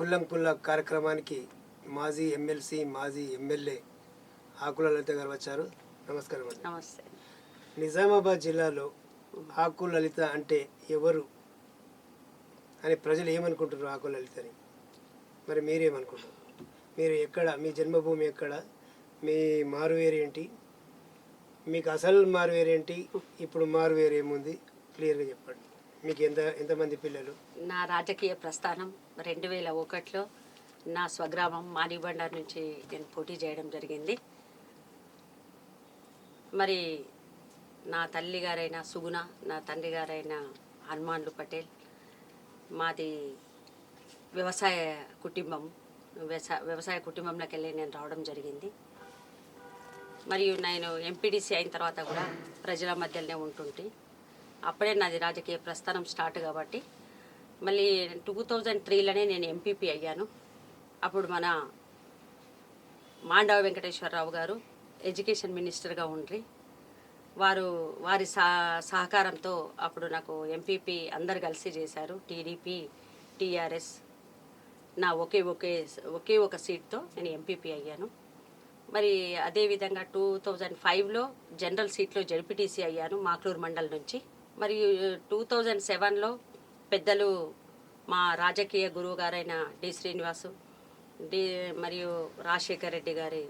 కుల్లం కుల్ల కార్యక్రమానికి మాజీ ఎమ్మెల్సీ మాజీ ఎమ్మెల్యే ఆకుల లలిత గారు వచ్చారు. నమస్కారం అండి. నమస్తే. నిజామాబాద్ జిల్లాలో ఆకు లలిత అంటే ఎవరు అని ప్రజలు ఏమనుకుంటారు ఆకు లలితని మరి మీరేమనుకుంటారు మీరు ఎక్కడ మీ జన్మభూమి ఎక్కడ మీ మారువేరు ఏంటి? మీకు అసలు మారువేరు ఏంటి? ఇప్పుడు మారువేరు ఏముంది? క్లియర్గా చెప్పండి. మీకు ఎంత ఎంతమంది పిల్లలు? నా రాజకీయ ప్రస్థానం రెండు వేల ఒకటిలో నా స్వగ్రామం మానిబండార్ నుంచి నేను పోటీ చేయడం జరిగింది. మరి నా తల్లి గారైన సుగుణ నా తండ్రి గారైన హనుమాన్లు పటేల్ మాది వ్యవసాయ కుటుంబం వ్యవసాయ వ్యవసాయ కుటుంబంలోకి వెళ్ళి నేను రావడం జరిగింది. మరియు నేను ఎంపీడీసీ అయిన తర్వాత కూడా ప్రజల మధ్యలోనే ఉంటుంటే. అప్పుడే నాది రాజకీయ ప్రస్థానం స్టార్ట్ కాబట్టి మళ్ళీ టూ థౌజండ్ త్రీలోనే నేను ఎంపీపీ అయ్యాను. అప్పుడు మన మాండవ వెంకటేశ్వరరావు గారు ఎడ్యుకేషన్ మినిస్టర్గా ఉండ్రి. వారు వారి సా సహకారంతో అప్పుడు నాకు ఎంపీపీ అందరు కలిసి చేశారు. టీడీపీ టీఆర్ఎస్ నా ఒకే ఒకే ఒకే ఒక సీట్తో నేను ఎంపీపీ అయ్యాను. మరి అదేవిధంగా టూ థౌజండ్ ఫైవ్లో జనరల్ సీట్లో జడ్పీటీసీ అయ్యాను మాక్లూరు మండల్ నుంచి. మరియు టూ థౌజండ్ సెవెన్లో పెద్దలు మా రాజకీయ గురువు గారైన డి శ్రీనివాసు డి మరియు రాజశేఖర్ రెడ్డి గారి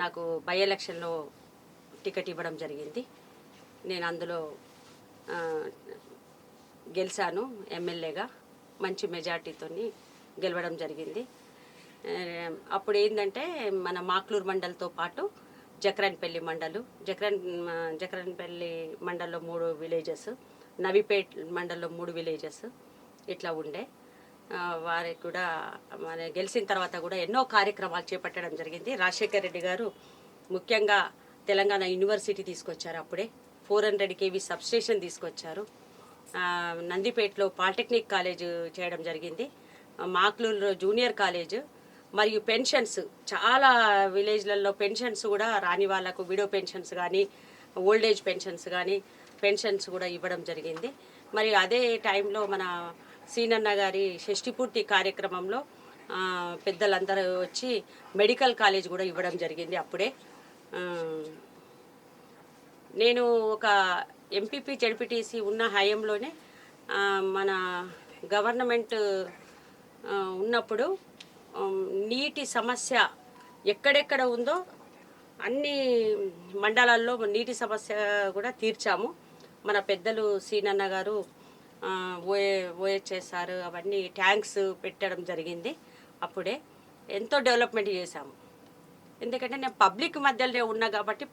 నాకు బై ఎలక్షన్లో టికెట్ ఇవ్వడం జరిగింది. నేను అందులో గెలిచాను ఎమ్మెల్యేగా మంచి మెజార్టీతోని గెలవడం జరిగింది. అప్పుడు ఏంటంటే మన మాక్లూరు మండలితో పాటు జక్రాన్పల్లి మండలు. జక్రాన్ జక్రాన్పల్లి మండల్లో మూడు విలేజెస్ నవిపేట్ మండల్లో మూడు విలేజెస్ ఇట్లా ఉండే. వారికి కూడా మన గెలిచిన తర్వాత కూడా ఎన్నో కార్యక్రమాలు చేపట్టడం జరిగింది. రాజశేఖర్ రెడ్డి గారు ముఖ్యంగా తెలంగాణ యూనివర్సిటీ తీసుకొచ్చారు అప్పుడే. ఫోర్ హండ్రెడ్ కేవీ సబ్స్టేషన్ తీసుకొచ్చారు. నందిపేటలో పాలిటెక్నిక్ కాలేజ్ చేయడం జరిగింది. మాక్లూరులో జూనియర్ కాలేజ్. మరియు పెన్షన్స్. చాలా విలేజ్లలో పెన్షన్స్ కూడా రాని వాళ్ళకు విడో పెన్షన్స్ కానీ ఓల్డ్ ఏజ్ పెన్షన్స్ కానీ పెన్షన్స్ కూడా ఇవ్వడం జరిగింది. మరి అదే టైంలో మన సీనన్న గారి షష్టిపూర్తి కార్యక్రమంలో పెద్దలందరూ వచ్చి మెడికల్ కాలేజ్ కూడా ఇవ్వడం జరిగింది అప్పుడే. నేను ఒక ఎంపీపీ జడ్పీటీసీ ఉన్న హయాంలోనే మన గవర్నమెంట్ ఉన్నప్పుడు నీటి సమస్య ఎక్కడెక్కడ ఉందో అన్ని మండలాల్లో నీటి సమస్య కూడా తీర్చాము. మన పెద్దలు సీనన్న గారు ఓఏ ఓహెచ్ఎస్ఆర్ అవన్నీ ట్యాంక్స్ పెట్టడం జరిగింది. అప్పుడే ఎంతో డెవలప్మెంట్ చేశాము. ఎందుకంటే నేను పబ్లిక్ మధ్యలోనే ఉన్నా కాబట్టి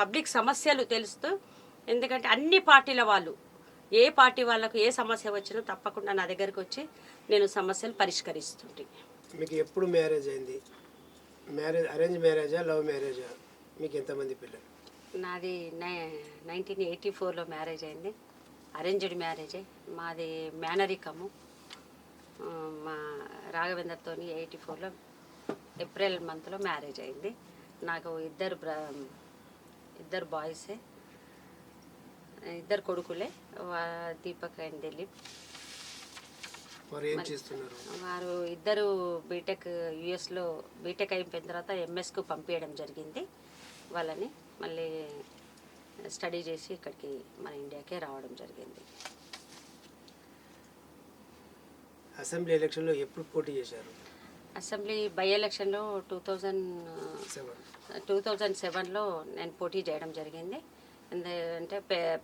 పబ్లిక్ సమస్యలు తెలుస్తూ ఎందుకంటే అన్ని పార్టీల వాళ్ళు ఏ పార్టీ వాళ్ళకు ఏ సమస్య వచ్చినా తప్పకుండా నా దగ్గరకు వచ్చి నేను సమస్యలు పరిష్కరిస్తుంటాను మీకు ఎప్పుడు మ్యారేజ్ అయింది? మ్యారేజ్ అరేంజ్ మ్యారేజా లవ్ మ్యారేజా? మీకు ఎంతమంది పిల్లలు? నాది నైన్టీన్ ఎయిటీ ఫోర్లో మ్యారేజ్ అయింది. అరేంజ్డ్ మ్యారేజే. మాది మేనరికము. మా రాఘవేందర్తో ఎయిటీ ఫోర్లో ఏప్రిల్ మంత్లో మ్యారేజ్ అయింది. నాకు ఇద్దరు బ్ర ఇద్దరు బాయ్సే. ఇద్దరు కొడుకులే. దీపక్ అండ్ దిలీప్. వారు ఏం చేస్తున్నారు? వారు ఇద్దరు బీటెక్ యుఎస్లో బీటెక్ అయిపోయిన తర్వాత ఎంఎస్కు పంపించడం జరిగింది. వాళ్ళని మళ్ళీ స్టడీ చేసి ఇక్కడికి మన ఇండియాకే రావడం జరిగింది. అసెంబ్లీ ఎలక్షన్లో ఎప్పుడు పోటీ చేశారు? అసెంబ్లీ బై ఎలక్షన్లో టూ థౌజండ్ టూ థౌజండ్ సెవెన్లో నేను పోటీ చేయడం జరిగింది. ఎందుకంటే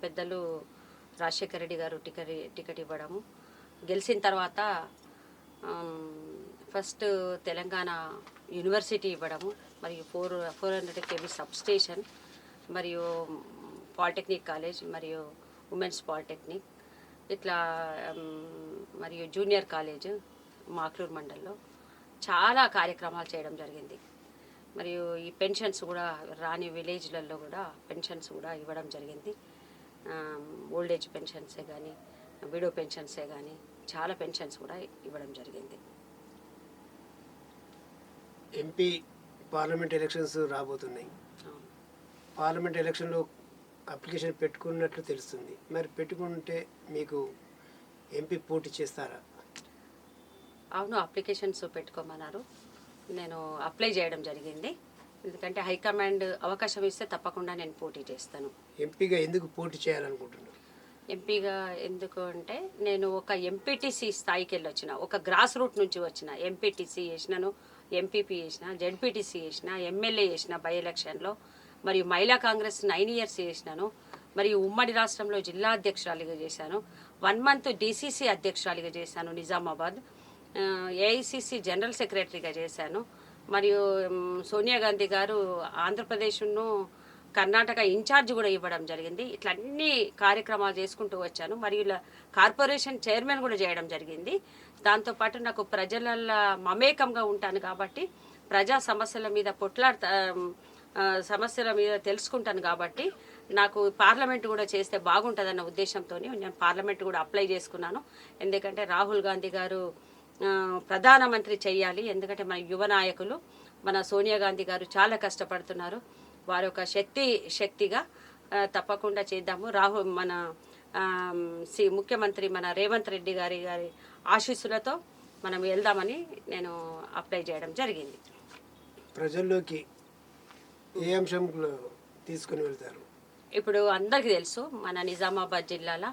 పెద్దలు రాజశేఖర రెడ్డి గారు టికెట్ టికెట్ ఇవ్వడము గెలిచిన తర్వాత ఫస్ట్ తెలంగాణ యూనివర్సిటీ ఇవ్వడము మరియు four four hundred KV substation మరియు పాలిటెక్నిక్ కాలేజ్ మరియు ఉమెన్స్ పాలిటెక్నిక్ ఇట్లా మరియు జూనియర్ కాలేజ్ మాక్లూరు మండల్లో చాలా కార్యక్రమాలు చేయడం జరిగింది. మరియు ఈ పెన్షన్స్ కూడా రాని విలేజ్లలో కూడా పెన్షన్స్ కూడా ఇవ్వడం జరిగింది. ఓల్డ్ ఏజ్ పెన్షన్సే కానీ విడో పెన్షన్సే కానీ చాలా పెన్షన్స్ కూడా ఇవ్వడం జరిగింది. ఎంపీ పార్లమెంట్ ఎలక్షన్స్ రాబోతున్నాయి. పార్లమెంట్ ఎలక్షన్లో అప్లికేషన్ పెట్టుకున్నట్లు తెలుస్తుంది. మరి పెట్టుకుంటే మీకు ఎంపీ పోటీ చేస్తారా? అవును అప్లికేషన్స్ పెట్టుకోమన్నారు. నేను అప్లై చేయడం జరిగింది. ఎందుకంటే హైకమాండ్ అవకాశం ఇస్తే తప్పకుండా నేను పోటీ చేస్తాను. ఎంపీగా ఎందుకు పోటీ చేయాలనుకుంటున్నారు? ఎంపీగా ఎందుకు అంటే నేను ఒక ఎంపీటీసీ స్థాయికి వెళ్ళి వచ్చిన ఒక గ్రాస్ రూట్ నుంచి వచ్చిన ఎంపీటీసీ చేసినాను ఎంపీపీ చేసిన జెడ్పీటీసీ చేసిన ఎమ్మెల్యే చేసిన బై ఎలక్షన్లో మరియు మహిళా కాంగ్రెస్ నైన్ ఇయర్స్ చేసినాను మరియు ఉమ్మడి రాష్ట్రంలో జిల్లా అధ్యక్షురాలిగా చేశాను వన్ మంత్ డీసీసీ అధ్యక్షురాలిగా చేశాను నిజామాబాద్ ఏఐసిసి జనరల్ సెక్రటరీగా చేశాను మరియు సోనియా గాంధీ గారు ఆంధ్రప్రదేశ్ను కర్ణాటక ఇన్ఛార్జ్ కూడా ఇవ్వడం జరిగింది. ఇట్లా అన్ని కార్యక్రమాలు చేసుకుంటూ వచ్చాను. మరియు ఇలా కార్పొరేషన్ చైర్మన్ కూడా చేయడం జరిగింది. దాంతోపాటు నాకు ప్రజల మమేకంగా ఉంటాను కాబట్టి ప్రజా సమస్యల మీద పొట్లాడతా సమస్యల మీద తెలుసుకుంటాను కాబట్టి నాకు పార్లమెంట్ కూడా చేస్తే బాగుంటుందన్న ఉద్దేశంతో నేను పార్లమెంట్ కూడా అప్లై చేసుకున్నాను. ఎందుకంటే రాహుల్ గాంధీ గారు ప్రధానమంత్రి చెయ్యాలి. ఎందుకంటే మన యువ నాయకులు మన సోనియా గాంధీ గారు చాలా కష్టపడుతున్నారు. వారి యొక్క శక్తి శక్తిగా తప్పకుండా చేద్దాము. రాహుల్ మన సి ముఖ్యమంత్రి మన రేవంత్ రెడ్డి గారి గారి ఆశీస్సులతో మనం వెళ్దామని నేను అప్లై చేయడం జరిగింది. ప్రజల్లోకి ఏ అంశంలో తీసుకుని వెళ్తారు? ఇప్పుడు అందరికీ తెలుసు మన నిజామాబాద్ జిల్లాలో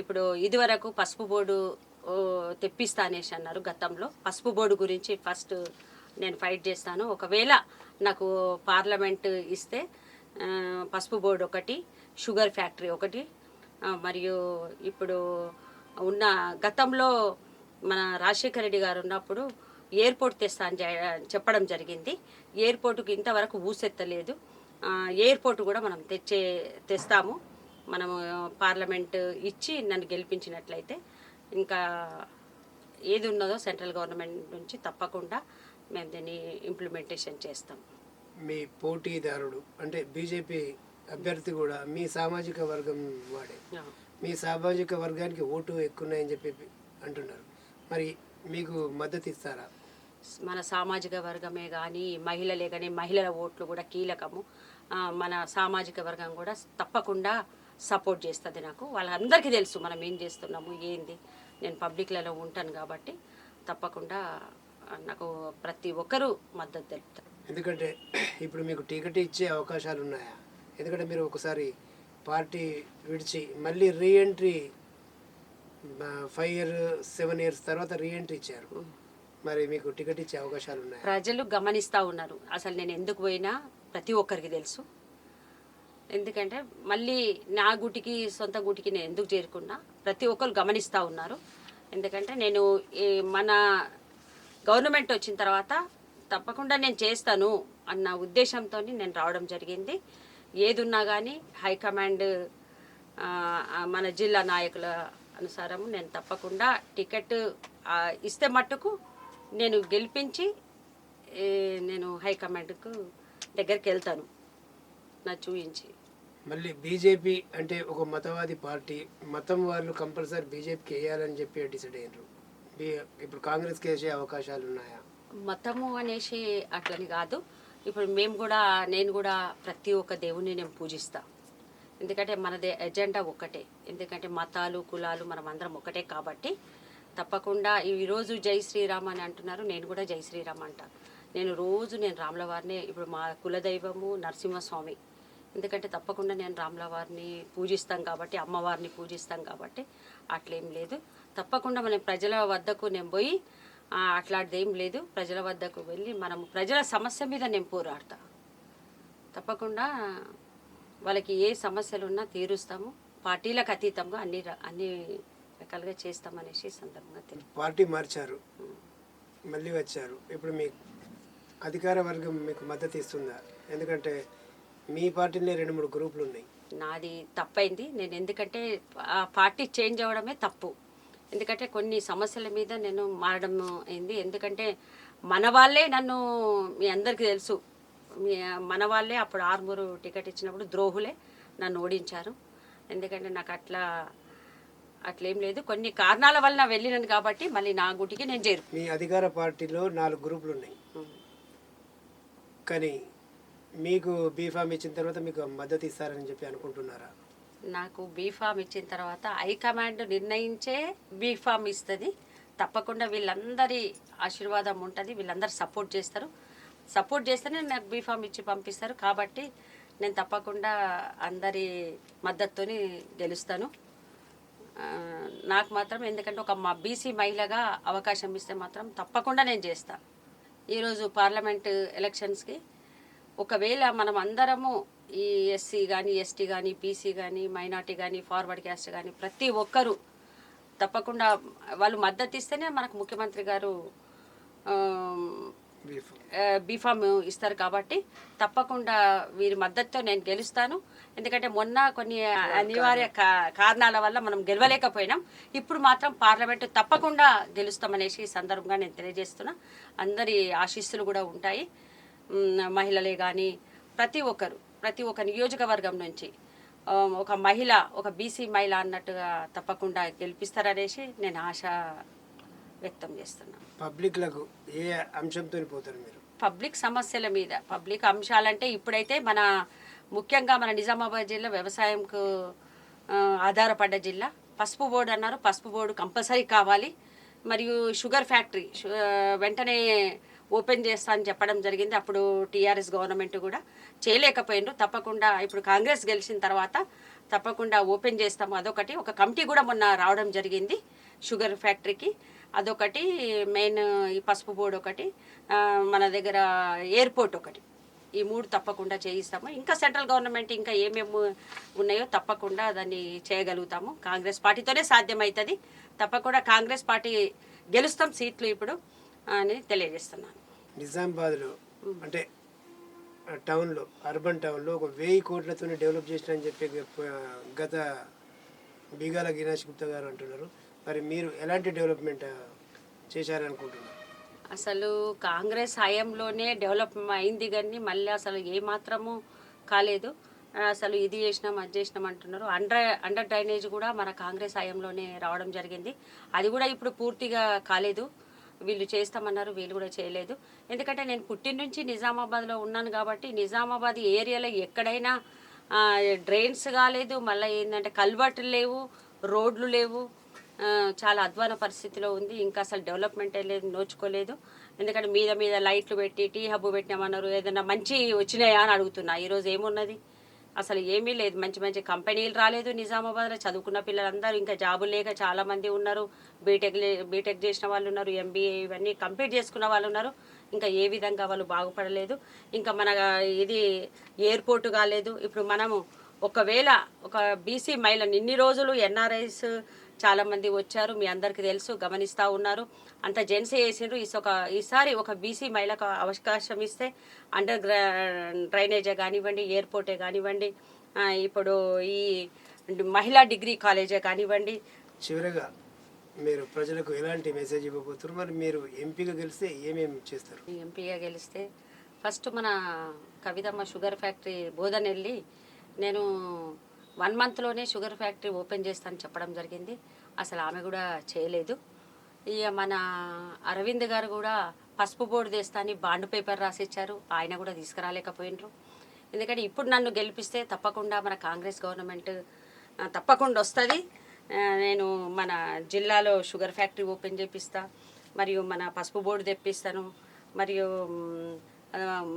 ఇప్పుడు ఇదివరకు పసుపు బోర్డు తెప్పిస్తా అనేసి అన్నారు గతంలో. పసుపు బోర్డు గురించి ఫస్ట్ నేను ఫైట్ చేస్తాను. ఒకవేళ నాకు పార్లమెంట్ ఇస్తే పసుపు బోర్డు ఒకటి షుగర్ ఫ్యాక్టరీ ఒకటి మరియు ఇప్పుడు ఉన్న గతంలో మన రాజశేఖర రెడ్డి గారు ఉన్నప్పుడు ఎయిర్పోర్ట్ తెస్తా అని చెప్పడం జరిగింది. ఎయిర్పోర్టుకి ఇంతవరకు ఊసెత్తలేదు. ఎయిర్పోర్ట్ కూడా మనం తెచ్చే తెస్తాము. మనము పార్లమెంట్ ఇచ్చి నన్ను గెలిపించినట్లయితే ఇంకా ఏది ఉన్నదో సెంట్రల్ గవర్నమెంట్ నుంచి తప్పకుండా మేము దీన్ని ఇంప్లిమెంటేషన్ చేస్తాం. మీ పోటీదారుడు అంటే బీజేపీ అభ్యర్థి కూడా మీ సామాజిక వర్గం వాడే. మీ సామాజిక వర్గానికి ఓటు ఎక్కువ ఉన్నాయని చెప్పి అంటున్నారు. మరి మీకు మద్దతు ఇస్తారా? మన సామాజిక వర్గమే కానీ మహిళలే కానీ మహిళల ఓట్లు కూడా కీలకము. మన సామాజిక వర్గం కూడా తప్పకుండా సపోర్ట్ చేస్తుంది నాకు. వాళ్ళందరికీ తెలుసు మనం ఏం చేస్తున్నాము ఏంది. నేను పబ్లిక్లలో ఉంటాను కాబట్టి తప్పకుండా నాకు ప్రతి ఒక్కరూ మద్దతు తెలుపుతారు. ఎందుకంటే ఇప్పుడు మీకు టికెట్ ఇచ్చే అవకాశాలు ఉన్నాయా? ఎందుకంటే మీరు ఒకసారి పార్టీ విడిచి మళ్ళీ reentry five year seven years తర్వాత రీఎంట్రీ ఇచ్చారు. మరి మీకు టికెట్ ఇచ్చే అవకాశాలు ఉన్నాయా? ప్రజలు గమనిస్తూ ఉన్నారు. అసలు నేను ఎందుకు పోయినా ప్రతి ఒక్కరికి తెలుసు. ఎందుకంటే మళ్ళీ నా గుటికి సొంత గుటికి నేను ఎందుకు చేరుకున్నా ప్రతి ఒక్కరు గమనిస్తూ ఉన్నారు. ఎందుకంటే నేను మన గవర్నమెంట్ వచ్చిన తర్వాత తప్పకుండా నేను చేస్తాను అన్న ఉద్దేశంతో నేను రావడం జరిగింది. ఏదున్నా కానీ హైకమాండ్ మన జిల్లా నాయకుల అనుసారము నేను తప్పకుండా టికెట్ ఇస్తే మట్టుకు నేను గెలిపించి నేను హైకమాండ్కు దగ్గరికి వెళ్తాను. నా చూపించి మళ్ళీ బీజేపీ అంటే ఒక మతవాది పార్టీ మతం వాళ్ళు కంపల్సరీ బీజేపీకి వేయాలని చెప్పి డిసైడ్ అయ్యారు ఇప్పుడు కాంగ్రెస్కి వేసే అవకాశాలు ఉన్నాయా మతము అనేసి అట్లని కాదు. ఇప్పుడు మేము కూడా నేను కూడా ప్రతి ఒక్క దేవుణ్ణి నేను పూజిస్తా. ఎందుకంటే మనది ఎజెండా ఒక్కటే. ఎందుకంటే మతాలు కులాలు మనం అందరం ఒకటే కాబట్టి తప్పకుండా ఈరోజు జై శ్రీరామ్ అని అంటున్నారు నేను కూడా జై శ్రీరామ్ అంట. నేను రోజు నేను రాములవారిని ఇప్పుడు మా కులదైవము నరసింహస్వామి. ఎందుకంటే తప్పకుండా నేను రాములవారిని పూజిస్తాం కాబట్టి అమ్మవారిని పూజిస్తాం కాబట్టి అట్లేం లేదు. తప్పకుండా మనం ప్రజల వద్దకు నేను పోయి అట్లాంటిది ఏం లేదు. ప్రజల వద్దకు వెళ్ళి మనం ప్రజల సమస్య మీద నేను పోరాడతా. తప్పకుండా వాళ్ళకి ఏ సమస్యలు ఉన్నా తీరుస్తాము. పార్టీలకు అతీతంగా అన్ని అన్ని రకాలుగా చేస్తామనేసి సందర్భంగా తెలియదు పార్టీ మార్చారు. మళ్ళీ వచ్చారు. ఇప్పుడు మీ అధికార వర్గం మీకు మద్దతు ఇస్తుందా? ఎందుకంటే మీ పార్టీలో రెండు మూడు గ్రూపులు ఉన్నాయి. నాది తప్పైంది. నేను ఎందుకంటే ఆ పార్టీ చేంజ్ అవ్వడమే తప్పు. ఎందుకంటే కొన్ని సమస్యల మీద నేను మారడం అయింది. ఎందుకంటే మన వాళ్ళే నన్ను మీ అందరికీ తెలుసు. మన వాళ్ళే అప్పుడు ఆర్మూరు టికెట్ ఇచ్చినప్పుడు ద్రోహులే నన్ను ఓడించారు. ఎందుకంటే నాకు అట్లా అట్లేం లేదు. కొన్ని కారణాల వల్ల వెళ్ళినాను కాబట్టి మళ్ళీ నా గుటికి నేను చేరు. మీ అధికార పార్టీలో నాలుగు గ్రూపులు ఉన్నాయి. కానీ మీకు బీఫామ్ ఇచ్చిన తర్వాత మీకు మద్దతు ఇస్తారని చెప్పి అనుకుంటున్నారా? నాకు బీఫామ్ ఇచ్చిన తర్వాత హైకమాండ్ నిర్ణయించే బీఫామ్ ఇస్తుంది. తప్పకుండా వీళ్ళందరి ఆశీర్వాదం ఉంటుంది వీళ్ళందరూ సపోర్ట్ చేస్తారు. సపోర్ట్ చేస్తేనే నాకు బీఫామ్ ఇచ్చి పంపిస్తారు. కాబట్టి నేను తప్పకుండా అందరి మద్దతుతోని గెలుస్తాను. నాకు మాత్రం ఎందుకంటే ఒక మా బీసీ మహిళగా అవకాశం ఇస్తే మాత్రం తప్పకుండా నేను చేస్తాను ఈరోజు పార్లమెంట్ ఎలక్షన్స్కి ఒకవేళ మనం అందరము ఈ ఎస్సీ కానీ ఎస్టీ కానీ బీసీ కానీ మైనార్టీ కానీ ఫార్వర్డ్ క్యాస్ట్ కానీ ప్రతి ఒక్కరూ తప్పకుండా వాళ్ళు మద్దతు ఇస్తేనే మనకు ముఖ్యమంత్రి గారు బీఫామ్. ఇస్తారు కాబట్టి తప్పకుండా వీరి మద్దతుతో నేను గెలుస్తాను. ఎందుకంటే మొన్న కొన్ని అనివార్య కారణాల వల్ల మనం గెలవలేకపోయినాం. ఇప్పుడు మాత్రం పార్లమెంటు తప్పకుండా గెలుస్తామనేసి ఈ సందర్భంగా నేను తెలియజేస్తున్నా. అందరి ఆశీస్సులు కూడా ఉంటాయి. మహిళలే కానీ ప్రతి ఒక్కరు. ప్రతి ఒక్క నియోజకవర్గం నుంచి ఒక మహిళ ఒక బీసీ మహిళ అన్నట్టుగా తప్పకుండా గెలిపిస్తారనేసి నేను ఆశ వ్యక్తం చేస్తున్నాను పబ్లిక్లకు ఏ అంశంతో పోతారు మీరు? పబ్లిక్ సమస్యల మీద పబ్లిక్ అంశాలంటే ఇప్పుడైతే మన ముఖ్యంగా మన నిజామాబాద్ జిల్లా వ్యవసాయంకు ఆధారపడ్డ జిల్లా. పసుపు బోర్డు అన్నారు. పసుపు బోర్డు కంపల్సరీ కావాలి. మరియు షుగర్ ఫ్యాక్టరీ వెంటనే ఓపెన్ చేస్తా అని చెప్పడం జరిగింది. అప్పుడు టీఆర్ఎస్ గవర్నమెంట్ కూడా చేయలేకపోయిండ్రు. తప్పకుండా ఇప్పుడు కాంగ్రెస్ గెలిచిన తర్వాత తప్పకుండా ఓపెన్ చేస్తాము. అదొకటి. ఒక కమిటీ కూడా మొన్న రావడం జరిగింది షుగర్ ఫ్యాక్టరీకి. అదొకటి. మెయిన్ ఈ పసుపు బోర్డు ఒకటి. మన దగ్గర ఎయిర్పోర్ట్ ఒకటి. ఈ మూడు తప్పకుండా చేయిస్తాము. ఇంకా సెంట్రల్ గవర్నమెంట్ ఇంకా ఏమేమి ఉన్నాయో తప్పకుండా దాన్ని చేయగలుగుతాము. కాంగ్రెస్ పార్టీతోనే సాధ్యమవుతుంది. తప్పకుండా కాంగ్రెస్ పార్టీ గెలుస్తాం సీట్లు ఇప్పుడు. అని తెలియజేస్తున్నాను. నిజామాబాద్లో అంటే టౌన్లో అర్బన్ టౌన్లో ఒక వెయ్యి కోట్లతో డెవలప్ చేసినని చెప్పి గత బీగాల గిరీష్ గుప్తా గారు అంటున్నారు. మరి మీరు ఎలాంటి డెవలప్మెంట్ చేశారనుకుంటున్నారు? అసలు కాంగ్రెస్ హయాంలోనే డెవలప్ అయింది కానీ మళ్ళీ అసలు ఏమాత్రము కాలేదు. అసలు ఇది చేసినాం అది చేసినాం అంటున్నారు. అండర్ అండర్ డ్రైనేజ్ కూడా మన కాంగ్రెస్ హయాంలోనే రావడం జరిగింది. అది కూడా ఇప్పుడు పూర్తిగా కాలేదు. వీళ్ళు చేస్తామన్నారు వీళ్ళు కూడా చేయలేదు. ఎందుకంటే నేను పుట్టిన నుంచి నిజామాబాద్లో ఉన్నాను కాబట్టి నిజామాబాద్ ఏరియాలో ఎక్కడైనా డ్రైన్స్ కాలేదు. మళ్ళీ ఏంటంటే కల్వర్ట్లు లేవు రోడ్లు లేవు. చాలా అధ్వాన పరిస్థితిలో ఉంది. ఇంకా అసలు డెవలప్మెంట్ లేదు నోచుకోలేదు. ఎందుకంటే మీద మీద లైట్లు పెట్టి టీ హబ్బు పెట్టినామన్నారు. ఏదైనా మంచి వచ్చినాయా అని అడుగుతున్నా. ఈరోజు ఏమున్నది? అసలు ఏమీ లేదు. మంచి మంచి కంపెనీలు రాలేదు నిజామాబాద్లో. చదువుకున్న పిల్లలందరూ ఇంకా జాబులు లేక చాలా మంది ఉన్నారు. బీటెక్ బీటెక్ చేసిన వాళ్ళు ఉన్నారు. ఎంబీఏ ఇవన్నీ కంప్లీట్ చేసుకున్న వాళ్ళు ఉన్నారు. ఇంకా ఏ విధంగా వాళ్ళు బాగుపడలేదు. ఇంకా మన ఇది ఎయిర్పోర్ట్ కాలేదు. ఇప్పుడు మనము ఒకవేళ ఒక బీసీ మహిళను ఇన్ని రోజులు ఎన్ఆర్ఐస్ చాలా మంది వచ్చారు మీ అందరికీ తెలుసు గమనిస్తూ ఉన్నారు. అంత జెంట్స్ వేసిండ్రు? ఈ ఒక ఈసారి ఒక బీసీ మహిళకు అవకాశం ఇస్తే అండర్ గ్రా డ్రైనేజే కానివ్వండి ఎయిర్పోర్టే కానివ్వండి ఇప్పుడు ఈ మహిళా డిగ్రీ కాలేజే కానివ్వండి. చివరగా మీరు ప్రజలకు ఎలాంటి మెసేజ్ ఇవ్వబోతున్నారు? మరి మీరు ఎంపీగా గెలిస్తే ఏమేమి చేస్తారు? ఎంపీగా గెలిస్తే ఫస్ట్ మన కవితమ్మ షుగర్ ఫ్యాక్టరీ బోధన వెళ్ళి నేను వన్ మంత్లోనే షుగర్ ఫ్యాక్టరీ ఓపెన్ చేస్తానని చెప్పడం జరిగింది. అసలు ఆమె కూడా చేయలేదు. ఇక మన అరవింద్ గారు కూడా పసుపు బోర్డు తెస్తాని బాండ్ పేపర్ రాసిచ్చారు. ఆయన కూడా తీసుకురాలేకపోయినరు. ఎందుకంటే ఇప్పుడు నన్ను గెలిపిస్తే తప్పకుండా మన కాంగ్రెస్ గవర్నమెంట్ తప్పకుండా వస్తుంది. నేను మన జిల్లాలో షుగర్ ఫ్యాక్టరీ ఓపెన్ చేపిస్తా మరియు మన పసుపు బోర్డు తెప్పిస్తాను మరియు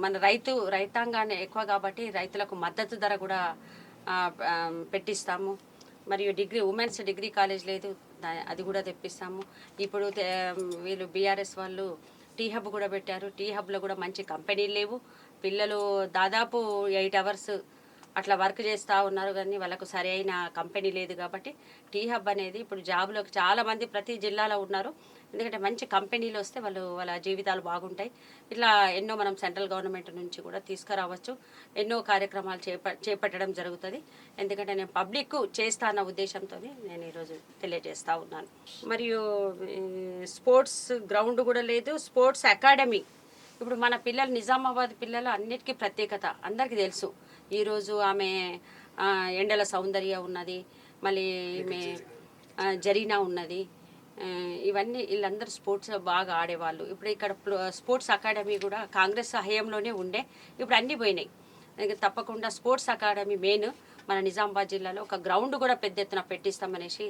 మన రైతు రైతాంగాన్ని ఎక్కువ కాబట్టి రైతులకు మద్దతు ధర కూడా పెట్టిస్తాము. మరియు డిగ్రీ ఉమెన్స్ డిగ్రీ కాలేజ్ లేదు దా- అది కూడా తెప్పిస్తాము. ఇప్పుడు వీళ్ళు బీఆర్ఎస్ వాళ్ళు టీ హబ్ కూడా పెట్టారు. టీ హబ్లో కూడా మంచి కంపెనీలు లేవు. పిల్లలు దాదాపు ఎయిట్ అవర్స్ అట్లా వర్క్ చేస్తూ ఉన్నారు కానీ వాళ్ళకు సరైన కంపెనీ లేదు కాబట్టి టీ హబ్ అనేది ఇప్పుడు జాబ్లోకి చాలామంది ప్రతి జిల్లాలో ఉన్నారు. ఎందుకంటే మంచి కంపెనీలు వస్తే వాళ్ళు వాళ్ళ జీవితాలు బాగుంటాయి. ఇట్లా ఎన్నో మనం సెంట్రల్ గవర్నమెంట్ నుంచి కూడా తీసుకురావచ్చు. ఎన్నో కార్యక్రమాలు చేప చేపట్టడం జరుగుతుంది. ఎందుకంటే నేను పబ్లిక్ చేస్తా అన్న ఉద్దేశంతో నేను ఈరోజు తెలియజేస్తా ఉన్నాను. మరియు స్పోర్ట్స్ గ్రౌండ్ కూడా లేదు. Sports academy. ఇప్పుడు మన పిల్లలు నిజామాబాద్ పిల్లలు అన్నిటికీ ప్రత్యేకత. అందరికీ తెలుసు. ఈరోజు ఆమె ఎండల సౌందర్య ఉన్నది. మళ్ళీ ఈమె జరీనా ఉన్నది. ఇవన్నీ వీళ్ళందరూ స్పోర్ట్స్ బాగా ఆడేవాళ్ళు. ఇప్పుడు ఇక్కడ స్పోర్ట్స్ అకాడమీ కూడా కాంగ్రెస్ హయాంలోనే ఉండే. ఇప్పుడు అన్నీ పోయినాయి. తప్పకుండా స్పోర్ట్స్ అకాడమీ మెయిన్ మన నిజామాబాద్ జిల్లాలో ఒక గ్రౌండ్ కూడా పెద్ద ఎత్తున పెట్టిస్తామనేసి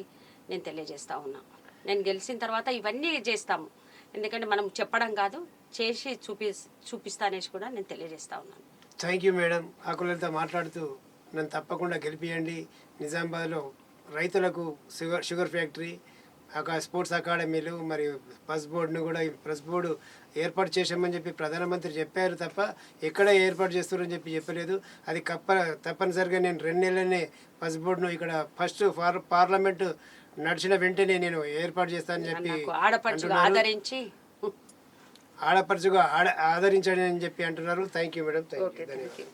నేను తెలియజేస్తా ఉన్నా. నేను గెలిచిన తర్వాత ఇవన్నీ చేస్తాము. ఎందుకంటే మనం చెప్పడం కాదు చేసి చూపి చూపిస్తానేసి కూడా నేను తెలియజేస్తా ఉన్నాను. థ్యాంక్ యూ మేడం ఆకులతో మాట్లాడుతూ నన్ను తప్పకుండా గెలిపియండి. నిజామాబాద్లో రైతులకు షుగర్ షుగర్ ఫ్యాక్టరీ స్పోర్ట్స్ అకాడమీలు మరియు ప్రెస్ బోర్డును కూడా ఈ ప్రెస్ బోర్డు ఏర్పాటు చేశామని చెప్పి ప్రధానమంత్రి చెప్పారు తప్ప ఎక్కడ ఏర్పాటు చేస్తారని చెప్పి చెప్పలేదు. అది కప్ప తప్పనిసరిగా నేను రెండు నెలలనే ప్రెస్ బోర్డును ఇక్కడ ఫస్ట్ పార్ పార్లమెంటు నడిచిన వెంటనే నేను ఏర్పాటు చేస్తానని చెప్పి. ఆదరించి. ఆడపడుచుగా ఆడ ఆదరించండి అని చెప్పి అంటున్నారు. Thank you madam thank you ధన్యవాదాలు. యూ